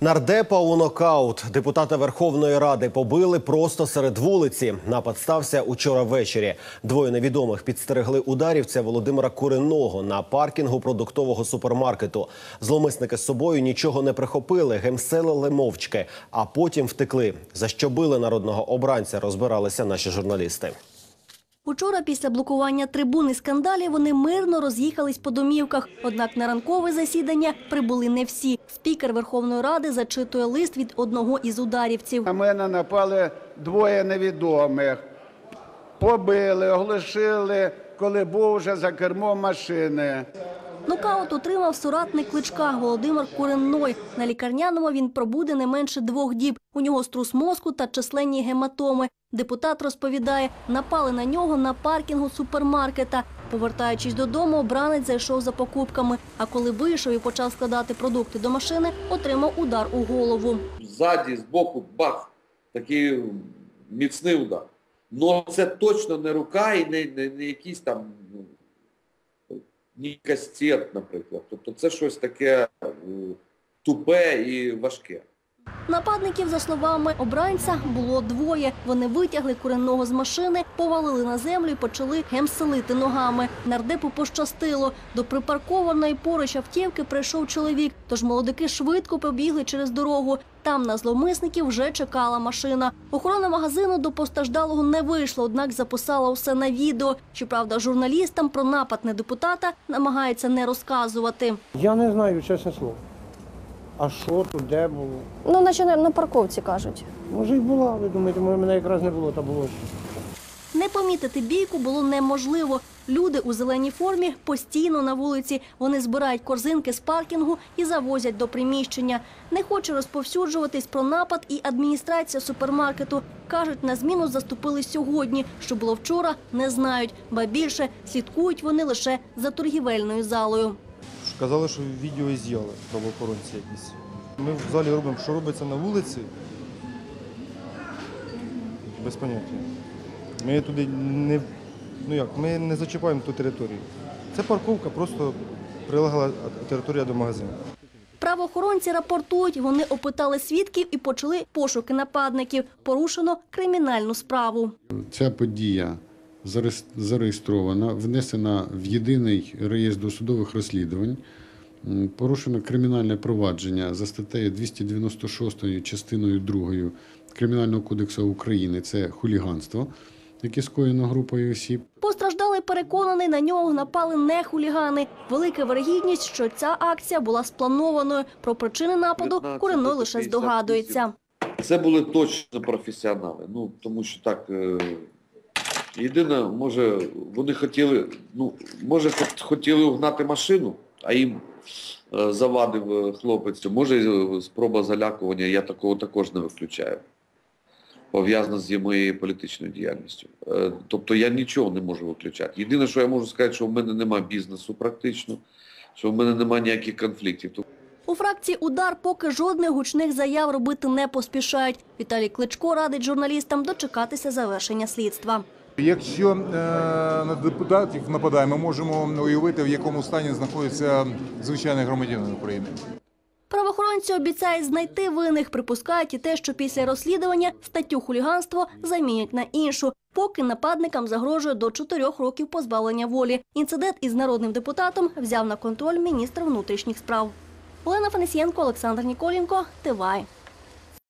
Нардепа у нокаут депутата Верховної Ради побили просто серед вулиці. Напад стався учора ввечері. Двоє невідомих підстерегли ударівця Володимира Куриного на паркінгу продуктового супермаркету. Зломисники з собою нічого не прихопили, гемселили мовчки, а потім втекли. За що били народного обранця, розбиралися наші журналісти. Учора після блокування трибуни скандалі вони мирно роз'їхались по домівках. Однак на ранкове засідання прибули не всі. Спікер Верховної Ради зачитує лист від одного із ударівців. На мене напали двоє невідомих. Побили, оглушили, коли був вже за кермом машини. Нокаут отримав соратник кличка Володимир Куренной. На лікарняному він пробуде не менше двох діб. У нього струс мозку та численні гематоми. Депутат розповідає, напали на нього на паркінгу супермаркета. Повертаючись додому, обранець зайшов за покупками. А коли вийшов і почав складати продукти до машини, отримав удар у голову. ззаді, збоку, бах, такий міцний удар. Ну це точно не рука і не, не, не якийсь там кастет, наприклад. Тобто це щось таке е, тупе і важке. Нападників, за словами обранця, було двоє. Вони витягли куренного з машини, повалили на землю і почали гемселити ногами. Нардепу пощастило. До припаркованої поруч автівки прийшов чоловік, тож молодики швидко побігли через дорогу. Там на зловмисників вже чекала машина. Охорона магазину до постраждалого не вийшла, однак записала усе на відео. Щоправда, журналістам про напад на депутата намагається не розказувати. Я не знаю, чесне слово. А що тут, де було? Ну, наче на, на парковці кажуть. Може й була, ви думаєте, може мене якраз не було, та було. Не помітити бійку було неможливо. Люди у зеленій формі постійно на вулиці. Вони збирають корзинки з паркінгу і завозять до приміщення. Не хоче розповсюджуватись про напад і адміністрація супермаркету. Кажуть, на зміну заступили сьогодні. Що було вчора, не знають. Ба більше слідкують вони лише за торгівельною залою. Казали, що відео з'яли правоохоронці якісь. Ми в залі робимо, що робиться на вулиці. Без поняття. Ми туди не, ну як, ми не зачіпаємо ту територію. Це парковка, просто прилегла територія до магазину. Правоохоронці рапортують, вони опитали свідків і почали пошуки нападників. Порушено кримінальну справу. Ця подія зареєстрована, внесена в єдиний реєстр досудових розслідувань. Порушено кримінальне провадження за статтею 296 частиною 2 Кримінального кодексу України. Це хуліганство, яке скоєно групою осіб. Постраждалий переконаний, на нього напали не хулігани. Велика вирогідність, що ця акція була спланованою. Про причини нападу 19 Куриной лише здогадується. Це були точно професіонали. Ну, тому що так. Єдине, може, вони хотіли, ну, може, хотіли угнати машину, а їм е, завадив е, хлопець. Може, е, спроба залякування, я такого також не виключаю. Пов'язано з моєю політичною діяльністю. Тобто я нічого не можу виключати. Єдине, що я можу сказати, що в мене немає бізнесу практично, що в мене немає ніяких конфліктів. У фракції «Удар» поки жодних гучних заяв робити не поспішають. Віталій Кличко радить журналістам дочекатися завершення слідства. Якщо е, на депутатів нападає, ми можемо уявити, в якому стані знаходиться звичайний громадянин України. Правоохоронці обіцяють знайти винних, припускають і те, що після розслідування статтю хуліганство замінять на іншу. Поки нападникам загрожує до чотирьох років позбавлення волі. Інцидент із народним депутатом взяв на контроль міністр внутрішніх справ. Олена Фанесієнко, Олександр Ніколінко, Тивай.